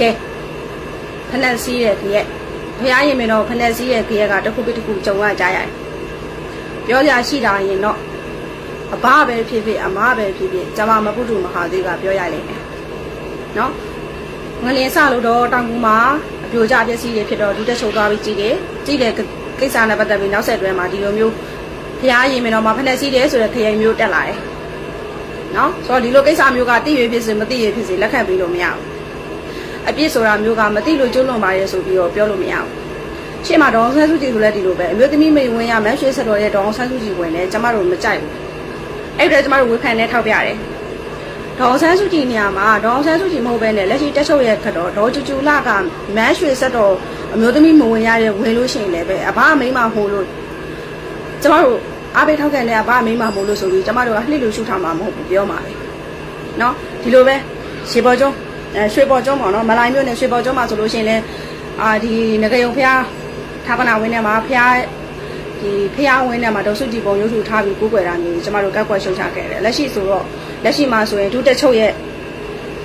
ကဲဖနက်စီးရဲ့ခရက်ဖះရင်မင်းတော့ဖနက်စီးရဲ့ခရက်ကတစ်ခုပြီးတစ်ခုကြုံရကြရတယ်ပြောကြရှိတာရင်တော့အဘပဲဖြစ်ဖြစ်အမပဲဖြစ်ဖြစ်ကျမမပုတုမဟာသေးကပြောရလိမ့်မယ်နော်ငလင်စလို့တော့တောင်ကူမှာအပြိုကျပျက်စီးတွေဖြစ်တော့ဒုတက်ချုပ်သွားပြီးကြည့်တယ်ကြည့်တယ်ကိစ္စနဲ့ပတ်သက်ပြီးနောက်ဆက်တွဲမှာဒီလိုမျိုးဖះရင်မင်းတော့မဖနက်စီးတယ်ဆိုတဲ့ခရိုင်မျိုးတက်လာတယ်နော်ဆိုတော့ဒီလိုကိစ္စမျိုးကသိရဖြစ်စေမသိရဖြစ်စေလက်ခံပြီးလို့မရဘူး အပြစ်ဆိုတာမျိုးကမသိလို့ကျွလွန်ပါရဲဆိုပြီးတော့ပြောလို့မရဘူးရှေ့မှာဒေါအောင်ဆန်းစုကြည်ဆိုလည်းဒီလိုပဲအမျိုးသမီးမိတ်ဝင်ရမန်းရွှေဆက်တော်ရဲ့ဒေါအောင်ဆန်းစုကြည်ဝင်တယ်ကျမတို့မကြိုက်ဘူးအဲ့ဒါကျမတို့ဝေဖန်နေထောက်ပြတယ်ဒေါအောင်ဆန်းစုကြည်နေရာမှာဒေါအောင်ဆန်းစုကြည်မဟုတ်ဘဲနဲ့လက်ရှိတက်ချုပ်ရဲ့ခတ်တော်ဒေါ်ကျူကျူလာကမန်းရွှေဆက်တော်အမျိုးသမီးမဝင်ရတဲ့ဝင်လို့ရှိရင်လည်းပဲအဘမိန်းမဟိုလို့ကျမတို့အားပေးထောက်ခံတဲ့အဘမိန်းမမို့လို့ဆိုပြီးကျမတို့ကလှစ်လို့ရှုထားမှာမဟုတ်ဘူးပြောမှာပဲเนาะဒီလိုပဲရေပေါ်ကျုံးအဲ ရွှေပေါ်ကျုံးပေါ့နော်မလိုင်းမျိုးနဲ့ရွှေပေါ်ကျုံးမှာဆိုလို့ရှိရင်လည်းအာဒီငကယုံဖျားထာပနာဝင်းထဲမှာဖျားဒီဖျားဝင်းထဲမှာဒေါစုကြည်ပုံရုပ်ထုထားပြီးကိုးကွယ်တာမျိုးကျမတို့ကက်ကွက်ရှုံချခဲ့တယ်လက်ရှိဆိုတော့လက်ရှိမှာဆိုရင်ဒုတက်ချုပ်ရဲ့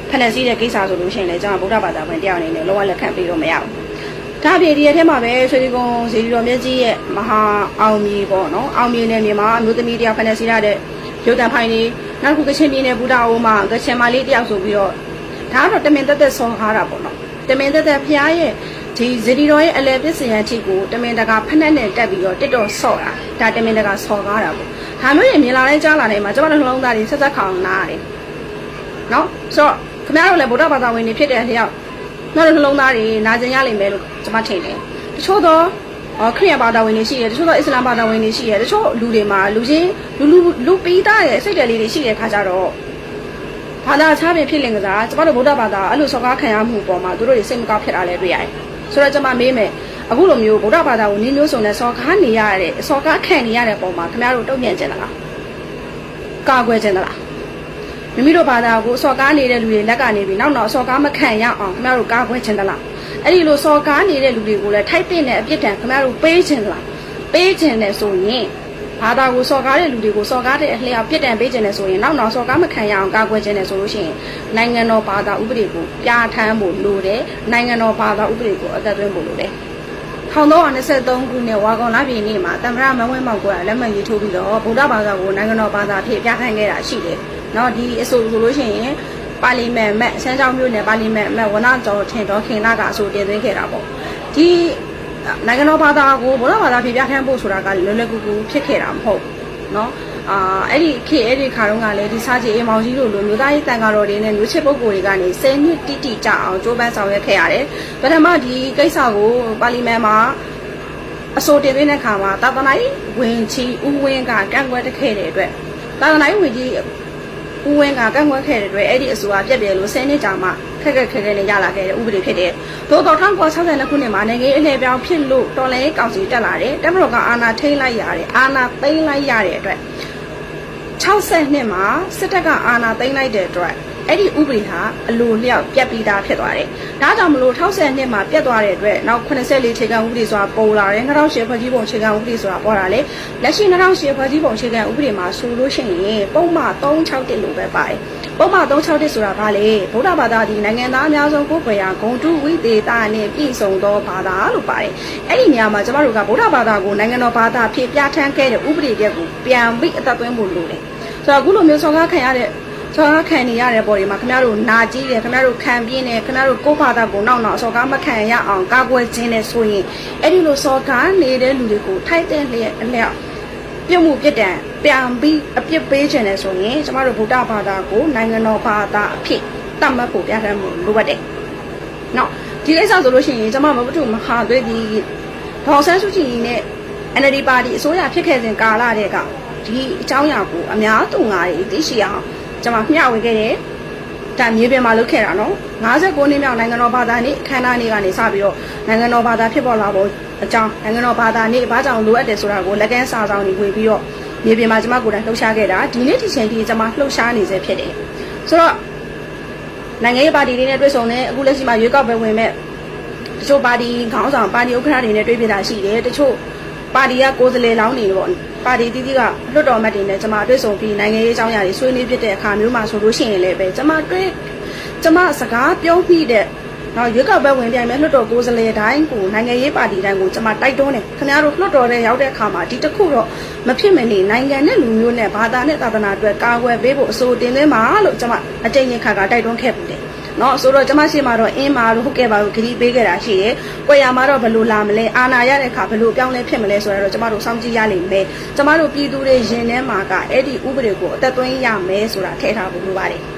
ဖက်နယ်စီးတဲ့ကိစ္စဆိုလို့ရှိရင်လည်းကျွန်တော်ဗုဒ္ဓဘာသာဝင်တယောက်အနေနဲ့လောကလက်ခံပြီးတော့မရဘူးဒါအပြင်ဒီရက်ထဲမှာပဲရွှေဒီကုန်းဇေဒီတော်မြတ်ကြီးရဲ့မဟာအောင်မြေပေါ့နော်အောင်မြေနယ်မြေမှာအမျိုးသမီးတယောက်ဖက်နယ်စီးရတဲ့ရုပ်တံဖိုင်နေနောက်တစ်ခုကချင်ပြည်နယ်ဘူတာအိုမှာကချင်မလေးတယောက်ဆိုပြီးတော့ ဒါကတော့တမင်တက်တက်ဆောထားတာပေါ့နော်တမင်တက်တက်ဖျားရဲ့ဒီဇဒီတော်ရဲ့အလဲပစ္စယံချိကိုတမင်တကာဖက်နဲ့နဲ့တက်ပြီးတော့တစ်တော်ဆော့တာဒါတမင်တကာဆော်ကားတာပေါ့ဒါမျိုးရင်မြင်လာတဲ့ကြားလာတဲ့မှာကျမတို့နှလုံးသားတွေဆက်ဆက်ခေါင်နားရတယ်နော်ဆိုတော့ခင်ဗျားတို့လည်းဗုဒ္ဓဘာသာဝင်တွေဖြစ်တဲ့အလျောက်နောက်နှလုံးသားတွေနာကျင်ရလိမ့်မယ်လို့ကျွန်မထင်တယ်တချို့တော့အော်ခရစ်ယာန်ဘာသာဝင်တွေရှိတယ်တချို့တော့အစ္စလာမ်ဘာသာဝင်တွေရှိတယ်တချို့လူတွေမှာလူချင်းလူလူလူပီးသားရဲ့စိတ်တယ်လေးတွေရှိတဲ့ခါကျတော့ ဘာသာခြားပြင်ဖြစ်လင်ကစားကျမတို့ဗုဒ္ဓဘာသာအဲ့လိုစော်ကားခံရမှုပေါ်မှာသူတို့တွေစိတ်မကောက်ဖြစ်တာလည်းတွေ့ရတယ်ဆိုတော့ကျွန်မမေးမယ်အခုလိုမျိုးဗုဒ္ဓဘာသာကိုနည်းမျိုးစုံနဲ့စော်ကားနေရတဲ့စော်ကားခံနေရတဲ့ပုံမှာခင်ဗျားတို့တုံ့ပြန်ကြတယ်လားကာကွယ်ကြတယ်လားမိမိတို့ဘာသာကိုစော်ကားနေတဲ့လူတွေလက်ကနေပြီးနောက်တော့စော်ကားမခံရအောင်ခင်ဗျားတို့ကာကွယ်ခြင်းတလားအဲ့ဒီလိုစော်ကားနေတဲ့လူတွေကိုလည်းထိုက်တဲ့နဲ့အပြစ်ဒဏ်ခင်ဗျားတို့ပေးခြင်းလားပေးခြင်းနဲ့ဆိုရင် ဘာသာကိုစော်ကားတဲ့လူတွေကိုစော်ကားတဲ့အလျောက်ပြစ်ဒဏ်ပေးခြင်းနဲ့ဆိုရင်နောက်နောက်စော်ကားမခံရအောင်ကာကွယ်ခြင်းနဲ့ဆိုလို့ရှိရင်နိုင်ငံတော်ဘာသာဥပဒေကိုပြဋ္ဌာန်းဖို့လိုတယ်နိုင်ငံတော်ဘာသာဥပဒေကိုအသက်သွင်းဖို့လိုတယ်1323ခုနှစ်ဝါကောင်လပြည်နေ့မှာတမရမဝင်းမောင်ကလက်မှတ်ရေးထိုးပြီးတော့ဗုဒ္ဓဘာသာကိုနိုင်ငံတော်ဘာသာဖြစ်ပြဋ္ဌာန်းခဲ့တာရှိတယ်။နော်ဒီအဆိုဆိုလို့ရှိရင်ပါလီမန်မက်ဆန်းချောင်းမြို့နယ်ပါလီမန်မက်ဝနကျော်ထင်တော်ခင်လာကအဆိုတင်သွင်းခဲ့တာပေါ့။ဒီ နိုင်ငံတော်ဘာသာကိုဗုဒ္ဓဘာသာဖြစ်ပြဋ္ဌာန်းဖို့ဆိုတာကလွယ်လွယ်ကူကူဖြစ်ခဲ့တာမဟုတ်ဘူး။နော်အာအဲ့ဒီခေတ်အဲ့ဒီခါတုန်းကလည်းဒီစာကြည်အိမ်မောင်ကြီးတို့လိုမျိုးသားရေးတန်ဃာတော်တွေနဲ့မျိုးချစ်ပုဂ္ဂိုလ်တွေကနေ10နှစ်တိတိကြအောင်ကြိုးပမ်းဆောင်ရွက်ခဲ့ရတယ်။ပထမဒီကိစ္စကိုပါလီမန်မှာအစိုးတင်သွင်းတဲ့ခါမှာတာသနာ့ဝင်ချီဦးဝင်းကကန့်ကွက်တခဲ့တဲ့အတွက်တာသနာ့ဝင်ကြီးဦးဝင်းကကန့်ကွက်ခဲ့တဲ့အတွက်အဲ့ဒီအစိုးရပြက်ပြယ်လို့10နှစ်ကြာမှ ခက်ခက်ခဲခဲနဲ့ရလာခဲ့တဲ့ဥပဒေဖြစ်တဲ့သို့တော်1962ခုနှစ်မှာနိုင်ငံရေးအလှည့်ပြောင်းဖြစ်လို့တော်လှန်ရေးကောင်စီတက်လာတယ်တက်မတော်ကအာဏာထိန်းလိုက်ရတယ်အာဏာသိမ်းလိုက်ရတဲ့အတွက်60နှစ်မှာစစ်တပ်ကအာဏာသိမ်းလိုက်တဲ့အတွက် အဲ့ဒီဥပဒေဟာအလိုလျောက်ပြက်ပြီးသားဖြစ်သွားတယ်။ဒါကြောင့်မလို့60နှစ်မှာပြက်သွားတဲ့အတွက်နောက်84ခြေကံဥပဒေဆိုတာပေါ်လာတယ်2008ဖွဲ့ကြီးပုံခြေကံဥပဒေဆိုတာပေါ်လာလေလက်ရှိ2008ဖွဲ့ကြီးပုံခြေကံဥပဒေမှာဆိုလို့ရှိရင်ပုံမှန်361လို့ပဲပါတယ်။ပုံမှန်361ဆိုတာဘာလဲဗုဒ္ဓဘာသာဒီနိုင်ငံသားအများဆုံးကိုယ်ွယ်ရာဂုံတုဝိသေသနဲ့ပြည့်စုံသောဘာသာလို့ပါတယ်။အဲ့ဒီနေရာမှာကျမတို့ကဗုဒ္ဓဘာသာကိုနိုင်ငံတော်ဘာသာဖြစ်ပြဋ္ဌာန်းခဲ့တဲ့ဥပဒေချက်ကိုပြန်ပြီးအသက်သွင်းဖို့လိုတယ်။ဆိုတော့အခုလိုမျိုးဆောင်းကားခံရတဲ့ ဆောကားခံနေရတဲ့ပေါ်ဒီမှာခင်ဗျားတို့နာကြီးတယ်ခင်ဗျားတို့ခံပြင်းတယ်ခင်ဗျားတို့ကိုယ့်ဘာသာကိုနောက်နောက်ဆောကားမခံရအောင်ကာကွယ်ခြင်းနဲ့ဆိုရင်အဲ့ဒီလိုဆောကားနေတဲ့လူတွေကိုထိုက်တဲ့လျက်အလျောက်ပြုတ်မှုပြစ်ဒဏ်ပြန်ပြီးအပြစ်ပေးခြင်းနဲ့ဆိုရင်ကျမတို့ဗုဒ္ဓဘာသာကိုနိုင်ငံတော်ဘာသာအဖြစ်တတ်မှတ်ဖို့ပြဋ္ဌာန်းမှုလိုအပ်တယ်။နော်ဒီကိစ္စဆိုလို့ရှိရင်ကျမမဘတုမဟာသွေးဒီဒေါ်ဆန်းစုကြည်နဲ့ NLD ပါတီအစိုးရဖြစ်ခဲ့စဉ်ကာလတည်းကဒီအကြောင်းအရာကိုအများသူငါတွေသိရှိအောင် ကျွန်မမျှဝေခဲ့တယ်ဒါမြေပြင်မှာလုပ်ခဲ့တာနော်59နှစ်မြောက်နိုင်ငံတော်ဘာသာနေ့အခမ်းအနားနေ့ကနေစပြီးတော့နိုင်ငံတော်ဘာသာဖြစ်ပေါ်လာဖို့အကြောင်းနိုင်ငံတော်ဘာသာနေ့ဘာကြောင့်လိုအပ်တယ်ဆိုတာကိုလက်ကမ်းစာဆောင်တွေဝေပြီးတော့မြေပြင်မှာကျွန်မကိုယ်တိုင်လှုပ်ရှားခဲ့တာဒီနေ့ဒီချိန်ထိကျွန်မလှုပ်ရှားနေစေဖြစ်တယ်ဆိုတော့နိုင်ငံရေးပါတီတွေနဲ့တွေ့ဆုံနေအခုလက်ရှိမှာရွေးကောက်ပွဲဝင်မဲ့တချို့ပါတီခေါင်းဆောင်ပါတီဥက္ကဋ္ဌတွေနဲ့တွေ့ပြတာရှိတယ်တချို့ပါတီကကိုယ်စားလှယ်လောင်းနေပေါ့ ပါတီတီးတီးကလွတ်တော်မတ်တွေနဲ့ကျွန်မတွေ့ဆုံပြီးနိုင်ငံရေးအကြောင်းအရာတွေဆွေးနွေးဖြစ်တဲ့အခါမျိုးမှာဆိုလို့ရှိရင်လည်းပဲကျွန်မတွေ့ကျွန်မစကားပြောပြီးတဲ့နော်ရွေးကောက်ပွဲဝင်ပြိုင်မဲ့လွှတ်တော်ကိုယ်စားလှယ်တိုင်းကိုနိုင်ငံရေးပါတီတိုင်းကိုကျွန်မတိုက်တွန်းတယ်ခင်ဗျားတို့လွှတ်တော်ထဲရောက်တဲ့အခါမှာဒီတစ်ခုတော့မဖြစ်မနေနိုင်ငံနဲ့လူမျိုးနဲ့ဘာသာနဲ့သာသနာအတွက်ကာကွယ်ပေးဖို့အဆိုတင်သွင်းပါလို့ကျွန်မအကြိမ်ကြိမ်ခါခါတိုက်တွန်းခဲ့ပူတယ် နော်ဆိုတော့ကျွန်မရှိမှာတော့အင်းမာလို့ဟုတ်ကဲ့ပါလို့ခရီးပေးခဲ့တာရှိတယ်။ကိုရမှာတော့ဘယ်လိုလာမလဲအာနာရတဲ့အခါဘယ်လိုပြောင်းလဲဖြစ်မလဲဆိုတော့ကျွန်မတို့စောင့်ကြည့်ရလိမ့်မယ်။ကျွန်မတို့ပြည်သူတွေရင်ထဲမှာကအဲ့ဒီဥပဒေကိုအသက်သွင်းရမယ်ဆိုတာထည့်ထားဖို့လိုပါတယ်။